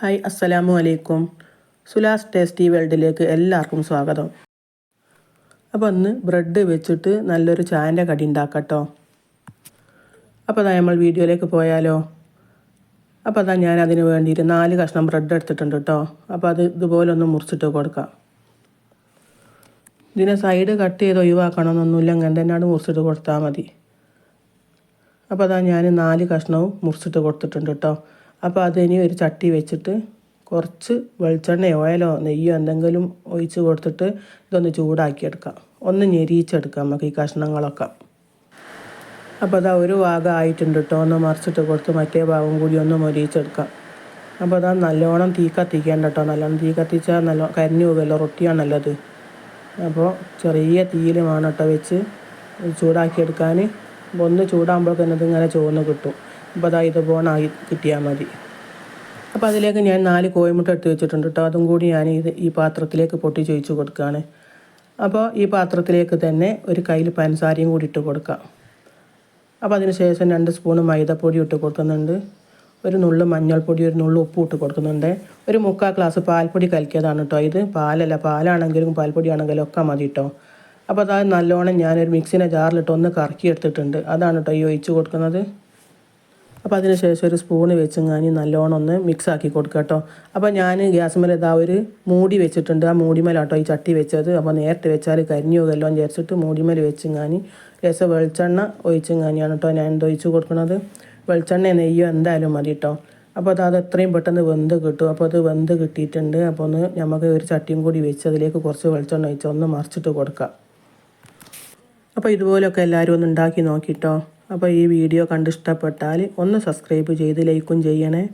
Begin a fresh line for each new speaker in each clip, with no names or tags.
Hi അസ്സലാമു അലൈക്കും. സുലാസ് tasty വേൾഡിലേക്ക് എല്ലാവർക്കും സ്വാഗതം. അപ്പോൾ അന്ന് ബ്രെഡ് വെച്ചിട്ട് നല്ലൊരു ചായന്റെ കടി ഉണ്ടാക്കട്ടോ. അപ്പോൾ അതാ നമ്മൾ വീഡിയോയിലേക്ക് പോയാലോ? അപ്പോൾ അതാ ഞാൻ അതിന് വേണ്ടിയിട്ട് നാല് കഷ്ണം ബ്രെഡ് എടുത്തിട്ടുണ്ട് കേട്ടോ. അപ്പോൾ അത് ഇതുപോലെ ഒന്ന് മുറിച്ചിട്ട് കൊടുക്കാം. ഇതിനെ സൈഡ് കട്ട് ചെയ്ത് ഒഴിവാക്കണമെന്നൊന്നുമില്ല അങ്ങനെ തന്നെയാണ് മുറിച്ചിട്ട് കൊടുത്താൽ മതി. അപ്പോൾ അതാ ഞാൻ നാല് കഷ്ണവും മുറിച്ചിട്ട് കൊടുത്തിട്ടുണ്ട് കേട്ടോ. അപ്പോൾ അതിനി ഒരു ചട്ടി വെച്ചിട്ട് കുറച്ച് വെളിച്ചെണ്ണയോ ഓയിലോ നെയ്യോ എന്തെങ്കിലും ഒഴിച്ച് കൊടുത്തിട്ട് ഇതൊന്ന് ചൂടാക്കിയെടുക്കാം. ഒന്ന് ഞെരിയിച്ചെടുക്കാം നമുക്ക് ഈ കഷ്ണങ്ങളൊക്കെ. അപ്പോൾ അതാ ഒരു ഭാഗം ആയിട്ടുണ്ട് കേട്ടോ ഒന്ന് മറിച്ചിട്ട് കൊടുത്ത് മറ്റേ ഭാഗം കൂടി ഒന്ന് മൊരിയിച്ചെടുക്കാം അപ്പോൾ അതാ നല്ലോണം തീ കത്തിക്കേണ്ട കേട്ടോ നല്ലോണം തീ കത്തിച്ചാൽ നല്ല കരിഞ്ഞു പോകുമല്ലോ റൊട്ടിയാണ് നല്ലത് അപ്പോൾ ചെറിയ തീയിൽ വേണം കേട്ടോ വെച്ച് ചൂടാക്കിയെടുക്കാൻ. ഒന്ന് ചൂടാകുമ്പോൾ തന്നെ ഇതിങ്ങനെ ചുവന്ന് കിട്ടും. അപ്പോൾ ആയി കിട്ടിയാൽ മതി. അപ്പോൾ അതിലേക്ക് ഞാൻ നാല് കോഴിമുട്ട എടുത്ത് വെച്ചിട്ടുണ്ട് കേട്ടോ. അതും കൂടി ഞാൻ ഇത് ഈ പാത്രത്തിലേക്ക് പൊട്ടി ചോദിച്ചു കൊടുക്കുകയാണ് അപ്പോൾ ഈ പാത്രത്തിലേക്ക് തന്നെ ഒരു കയ്യിൽ പഞ്ചസാരയും കൂടി ഇട്ട് കൊടുക്കാം. അപ്പോൾ അതിന് ശേഷം രണ്ട് സ്പൂൺ മൈദപ്പൊടി ഇട്ട് കൊടുക്കുന്നുണ്ട്. ഒരു നുള്ള് മഞ്ഞൾപ്പൊടി ഒരു നുള്ളു ഉപ്പ് ഇട്ട് കൊടുക്കുന്നുണ്ട്. ഒരു മുക്കാൽ ഗ്ലാസ് പാൽപ്പൊടി കലക്കിയതാണ് കേട്ടോ ഇത്. പാലല്ല പാലാണെങ്കിലും പാൽപ്പൊടി ആണെങ്കിലും ഒക്കെ മതി കേട്ടോ. അപ്പോൾ അത് നല്ലോണം ഞാനൊരു മിക്സിനെ ജാറിലിട്ട് ഒന്ന് കറക്കി എടുത്തിട്ടുണ്ട്. അതാണ് കേട്ടോ ഈ ഒഴിച്ച് കൊടുക്കുന്നത്. അപ്പോൾ അതിന് ശേഷം ഒരു സ്പൂൺ വെച്ച് ഞാൻ നല്ലോണം ഒന്ന് മിക്സ് ആക്കി കൊടുക്കുക കേട്ടോ. അപ്പോൾ ഞാൻ ഗ്യാസ് മേലെ ഇതാ ഒരു മൂടി വെച്ചിട്ടുണ്ട്. ആ മൂടിമേലാട്ടോ ഈ ചട്ടി വെച്ചത്. അപ്പോൾ നേരത്തെ വെച്ചാൽ കരിഞ്ഞു പോകുമല്ലോ എന്ന് വിചാരിച്ചിട്ട് മൂടിമേൽ വെച്ച് ഞാൻ രസം വെളിച്ചെണ്ണ ഒഴിച്ച് ഞാനാണ് കേട്ടോ ഞാൻ ഒഴിച്ച് കൊടുക്കുന്നത് വെളിച്ചെണ്ണ നെയ്യോ എന്തായാലും മതി കേട്ടോ അപ്പോൾ അത് അത് എത്രയും പെട്ടെന്ന് വെന്ത് കിട്ടും. അപ്പോൾ അത് വെന്ത് കിട്ടിയിട്ടുണ്ട്. അപ്പോൾ ഒന്ന് നമുക്ക് ഒരു ചട്ടിയും കൂടി വെച്ച് അതിലേക്ക് കുറച്ച് വെളിച്ചെണ്ണ ഒഴിച്ച് ഒന്ന് മറിച്ചിട്ട് കൊടുക്കാം. അപ്പോൾ ഇതുപോലെയൊക്കെ എല്ലാവരും ഒന്ന് ഉണ്ടാക്കി നോക്കിട്ടോ അപ്പോൾ ഈ വീഡിയോ കണ്ടിഷ്ടപ്പെട്ടാൽ ഒന്ന് സബ്സ്ക്രൈബ് ചെയ്ത് ലൈക്കും ചെയ്യണേ.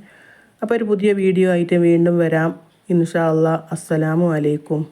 അപ്പോൾ ഒരു പുതിയ വീഡിയോ ആയിട്ട് വീണ്ടും വരാം. ഇൻഷാ അല്ലാ അസ്സലാമു അലൈക്കും.